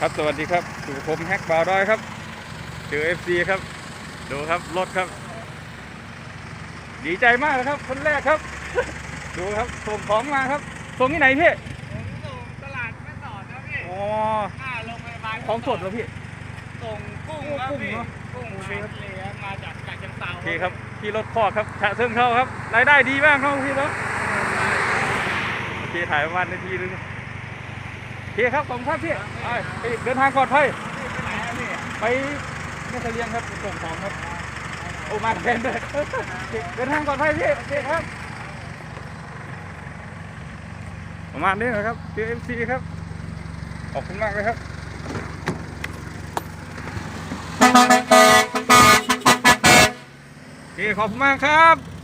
ครับสวัสดีครับอยู่ผมแฮกบาวดอยครับเจอเอฟซีครับ ดูครับรถครับ ดีใจมากเลยครับ คนแรกครับ ดูครับส่งของมาครับส่งที่ไหนพี่ผมส่งตลาดแม่สอดนะพี่อ๋อหน้าโรงพยาบาลของสดเหรอพี่ ส่งกุ้งครับกุ้งพี่เนอะกุ้งหางทะเลครับมาจากจากเชียงเตาโอเคครับที่รถคอกครับฉะเชิงเข้าครับรายได้ดีมากครับพี่เนาะโอเคถ่ายประมาณนาทีนึงโอ เคครับขอบคุณครับพี่ไปเดินทางปลอดภัยไปไหนครับพี่ไปไม่เคยเลี้ยงครับส่งของครับโอ้มาแทนด้วยเดินทางปลอดภัยพี่โอเคครับ ประมาณนี้นะครับเจอเอ็มซีครับขอบคุณมากเลยครับโอเคขอบคุณมากครับ